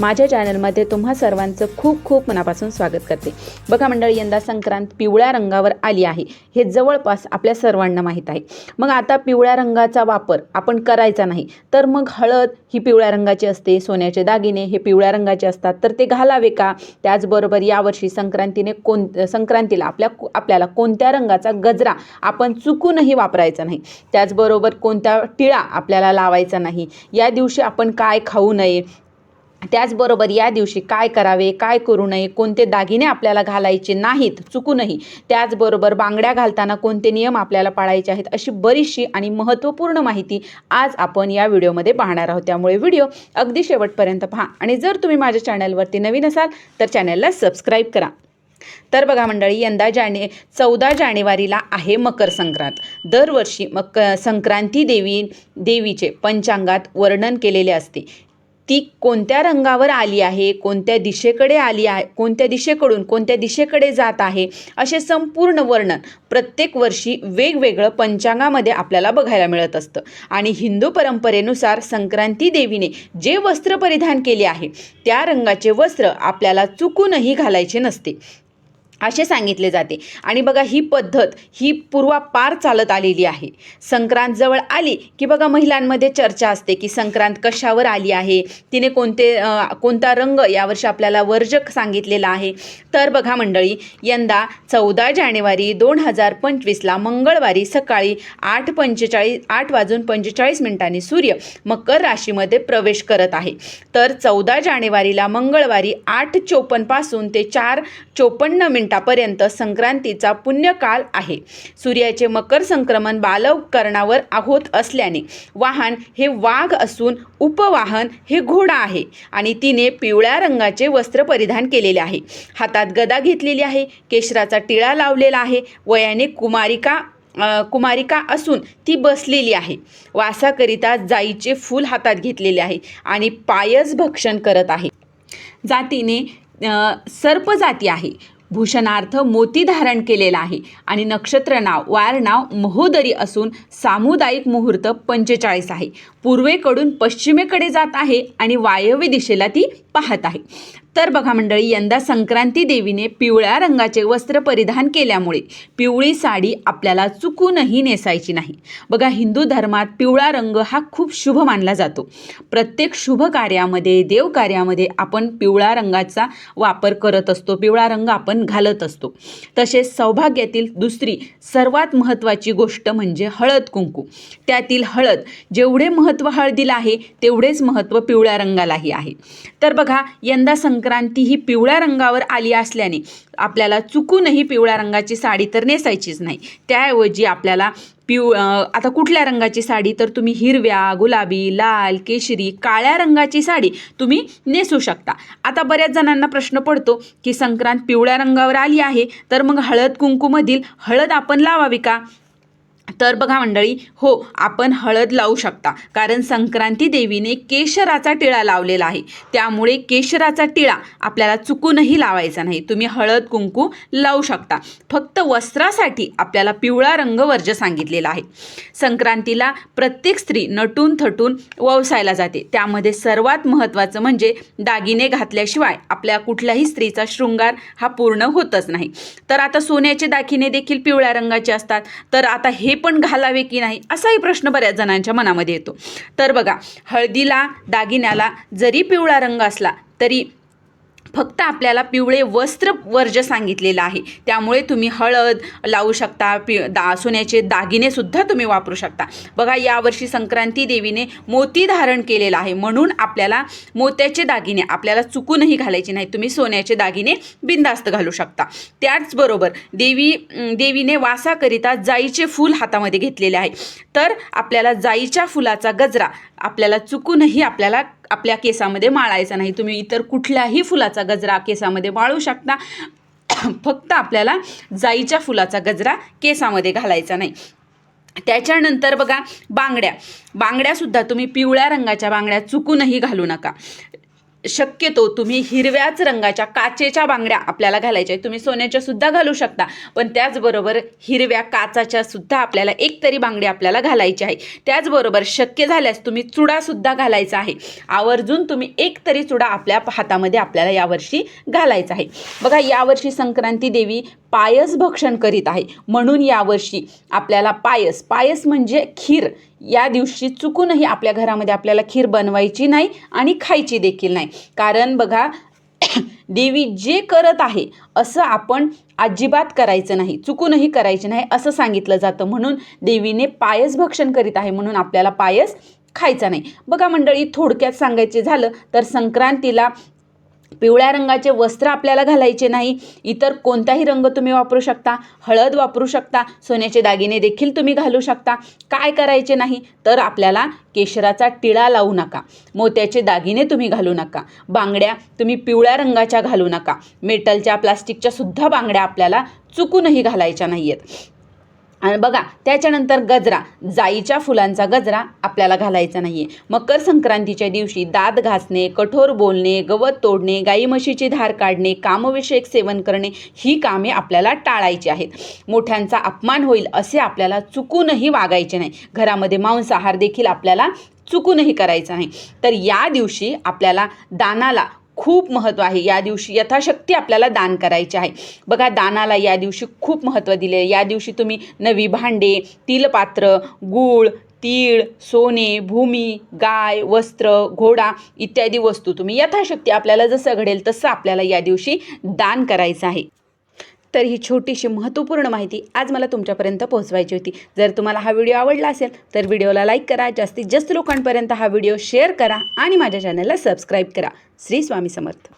माझ्या चॅनलमध्ये तुम्हा सर्वांचं खूप खूप मनापासून स्वागत करते. बघा मंडळी यंदा संक्रांत पिवळ्या रंगावर आली आहे. हे जवळपास आपल्या सर्वांना माहीत आहे. मग आता पिवळ्या रंगाचा वापर आपण करायचा नाही तर मग हळद ही पिवळ्या रंगाची असते सोन्याचे दागिने हे पिवळ्या रंगाचे असतात तर ते घालावे का? त्याचबरोबर यावर्षी संक्रांतीने कोण संक्रांतीला आपल्या आपल्याला कोणत्या रंगाचा गजरा आपण चुकूनही वापरायचा नाही? त्याचबरोबर कोणत्या टिळा आपल्याला लावायचा नाही? या दिवशी आपण काय खाऊ नये? त्याचबरोबर या दिवशी काय करावे काय करू नये कोणते दागिने आपल्याला घालायचे नाहीत चुकूनही त्याचबरोबर बांगड्या घालताना कोणते नियम आपल्याला पाळायचे आहेत अशी बरीचशी आणि महत्त्वपूर्ण माहिती आज आपण या व्हिडिओमध्ये पाहणार आहोत. त्यामुळे व्हिडिओ अगदी शेवटपर्यंत पहा आणि जर तुम्ही माझ्या चॅनलवरती नवीन असाल तर चॅनलला सबस्क्राईब करा. तर बघा मंडळी यंदा जाने चौदा जानेवारीला आहे मकर संक्रांत. दरवर्षी मक संक्रांती देवी देवीचे पंचांगात वर्णन केलेले असते. ती कोणत्या रंगावर आली आहे कोणत्या दिशेकडे आली आहे कोणत्या दिशेकडून कोणत्या दिशेकडे जात आहे असे संपूर्ण वर्णन प्रत्येक वर्षी वेगवेगळं पंचांगामध्ये आपल्याला बघायला मिळत असतं. आणि हिंदू परंपरेनुसार संक्रांती देवीने जे वस्त्र परिधान केले आहे त्या रंगाचे वस्त्र आपल्याला चुकूनही घालायचे नसते. असे सांगितले जाते. आणि बघा ही पद्धत ही पूर्वापार चालत आलेली आहे. संक्रांत जवळ आली की बघा महिलांमध्ये चर्चा असते की संक्रांत कशावर आली आहे? तिने कोणते कोणता रंग यावर्षी आपल्याला वर्जक सांगितलेला आहे? तर बघा मंडळी यंदा चौदा जानेवारी दोन हजार पंचवीसला मंगळवारी सकाळी आठ पंचेचाळीस आठ वाजून पंचेचाळीस मिनिटांनी सूर्य मकर राशीमध्ये प्रवेश करत आहे. तर चौदा जानेवारीला मंगळवारी आठ चोपन्नपासून ते चार चोपन्न मिनिटापर्यंत संक्रांतीचा पुण्यकाळ आहे. सूर्याचे मकर संक्रमण बालकरणावर होत असल्याने वाहन हे वाघ असून उपवाहन हे घोडा आहे आणि तिने पिवळ्या रंगाचे वस्त्र परिधान केलेले आहे. हातात गदा घेतलेली आहे केशराचा टिळा लावलेला आहे वयाने कुमारिका कुमारिका असून ती बसलेली आहे. वासाकरिता जाईचे फूल हातात घेतलेले आहे आणि पायस भक्षण करत आहे. जातीने सर्प जाती आहे. भूषणार्थ मोती धारण केलेला आहे. आणि नक्षत्र नाव वार नाव महोदरी असून सामुदायिक मुहूर्त पंचेचाळीस आहे. पूर्वेकडून पश्चिमेकडे जात आहे आणि वायव्य दिशेला ती पाहत आहे. तर बघा मंडळी यंदा संक्रांती देवीने पिवळ्या रंगाचे वस्त्र परिधान केल्यामुळे पिवळी साडी आपल्याला चुकूनही नेसायची नाही. बघा हिंदू धर्मात पिवळा रंग हा खूप शुभ मानला जातो. प्रत्येक शुभ कार्यामध्ये देवकार्यामध्ये आपण पिवळ्या रंगाचा वापर करत असतो पिवळा रंग आपण घालत असतो. तसेच सौभाग्यातील दुसरी सर्वात महत्त्वाची गोष्ट म्हणजे हळद कुंकू. त्यातील हळद जेवढे महत्त्व हळदीला आहे तेवढेच महत्त्व पिवळ्या रंगालाही आहे. तर बघा यंदा संक्रांती ही पिवळ्या रंगावर आली असल्याने आपल्याला चुकूनही पिवळ्या रंगाची साडी तर नेसायचीच नाही. त्याऐवजी आपल्याला पिव आता कुठल्या रंगाची साडी तर तुम्ही हिरव्या गुलाबी लाल केशरी काळ्या रंगाची साडी तुम्ही नेसू शकता. आता बऱ्याच जणांना प्रश्न पडतो की संक्रांत पिवळ्या रंगावर आली आहे तर मग हळद कुंकूमधील हळद आपण लावावी का? तर बघा मंडळी हो आपण हळद लावू शकता कारण संक्रांती देवीने केशराचा टिळा लावलेला आहे. त्यामुळे केशराचा टिळा आपल्याला चुकूनही लावायचा नाही. तुम्ही हळद कुंकू लावू शकता. फक्त वस्त्रासाठी आपल्याला पिवळा रंग वर्ज सांगितलेला आहे. संक्रांतीला प्रत्येक स्त्री नटून थटून ववसायला जाते. त्यामध्ये सर्वात महत्त्वाचं म्हणजे दागिने घातल्याशिवाय आपल्या कुठल्याही स्त्रीचा शृंगार हा पूर्ण होतच नाही. तर आता सोन्याचे दागिने देखील पिवळ्या रंगाचे असतात. तर आता हे पण घालावे की नाही असाही प्रश्न बऱ्याच जणांच्या मनामध्ये येतो. तर बघा हळदीला दागिन्याला जरी पिवळा रंग असला तरी फक्त आपल्याला पिवळे वस्त्र वर्ज सांगितलेलं आहे. त्यामुळे तुम्ही हळद लावू शकता पि दा सोन्याचे दागिनेसुद्धा तुम्ही वापरू शकता. बघा यावर्षी संक्रांती देवीने मोती धारण केलेला आहे. म्हणून आपल्याला मोत्याचे दागिने आपल्याला चुकूनही घालायचे नाही तुम्ही सोन्याचे दागिने बिंदास्त घालू शकता. त्याचबरोबर देवी देवीने वासाकरिता जाईचे फूल हातामध्ये घेतलेले आहे. तर आपल्याला जाईच्या फुलाचा गजरा आपल्याला चुकूनही आपल्याला आपल्या केसामध्ये माळायचा नाही. तुम्ही इतर कुठल्याही फुलाचा गजरा केसामध्ये माळू शकता. फक्त आपल्याला जाईच्या फुलाचा गजरा केसामध्ये घालायचा नाही. त्याच्यानंतर बघा बांगड्या. बांगड्यासुद्धा तुम्ही पिवळ्या रंगाच्या बांगड्या चुकूनही घालू नका. शक्यतो तुम्ही हिरव्याच रंगाच्या काचेच्या बांगड्या आपल्याला घालायच्या आहेत. तुम्ही सोन्याच्या सुद्धा घालू शकता. पण त्याचबरोबर हिरव्या काचाच्या सुद्धा आपल्याला एक तरी बांगडी आपल्याला घालायची आहे. त्याचबरोबर शक्य झाल्यास तुम्ही चुडासुद्धा घालायचा आहे. आवर्जून तुम्ही एक तरी चुडा आपल्या हातामध्ये आपल्याला यावर्षी घालायचा आहे. बघा यावर्षी संक्रांती देवी पायस भक्षण करीत आहे. म्हणून यावर्षी आपल्याला पायस पायस म्हणजे खीर. या दिवशी चुकूनही आपल्या घरामध्ये आपल्याला खीर बनवायची नाही आणि खायची देखील नाही. कारण बघा देवी जे करत आहे असं आपण अजिबात करायचं नाही चुकूनही करायचं नाही असं सांगितलं जातं. म्हणून देवीने पायस भक्षण करीत आहे म्हणून आपल्याला पायस खायचा नाही. बघा मंडळी थोडक्यात सांगायचे झालं तर संक्रांतीला पिवळ्या रंगाचे वस्त्र आपल्याला घालायचे नाही. इतर कोणताही रंग तुम्ही वापरू शकता. हळद वापरू शकता. सोन्याचे दागिने देखील तुम्ही घालू शकता. काय करायचे नाही? तर आपल्याला केशराचा टिळा लावू नका. मोत्याचे दागिने तुम्ही घालू नका. बांगड्या तुम्ही पिवळ्या रंगाच्या घालू नका. मेटलच्या प्लास्टिकच्या सुद्धा बांगड्या आपल्याला चुकूनही घालायच्या नाही आहेत आणि बघा त्याच्यानंतर गजरा. जाईच्या फुलांचा गजरा आपल्याला घालायचा नाही आहे मकर संक्रांतीच्या दिवशी दात घासणे कठोर बोलणे गवत तोडणे गाई म्हशीची धार काढणे कामविषयक सेवन करणे ही कामे आपल्याला टाळायची आहेत. मोठ्यांचा अपमान होईल असे आपल्याला चुकूनही वागायचे नाही. घरामध्ये मांसाहार देखील आपल्याला चुकूनही करायचा नाही. तर या दिवशी आपल्याला दानाला खूप महत्त्व आहे. या दिवशी यथाशक्ती आपल्याला दान करायचे आहे. बघा दानाला या दिवशी खूप महत्त्व दिले. या दिवशी तुम्ही नवी भांडे तिलपात्र गूळ तीळ सोने भूमी गाय वस्त्र घोडा इत्यादी वस्तू तुम्ही यथाशक्ती आपल्याला जसं घडेल तसं आपल्याला या दिवशी दान करायचं आहे. तर ही छोटीशी महत्त्वपूर्ण माहिती आज मला तुमच्यापर्यंत पोहोचवायची होती. जर तुम्हाला हा व्हिडिओ आवडला असेल तर व्हिडिओला लाईक करा जास्तीत जास्त लोकांपर्यंत हा व्हिडिओ शेअर करा आणि माझ्या चॅनलला सबस्क्राईब करा. श्री स्वामी समर्थ.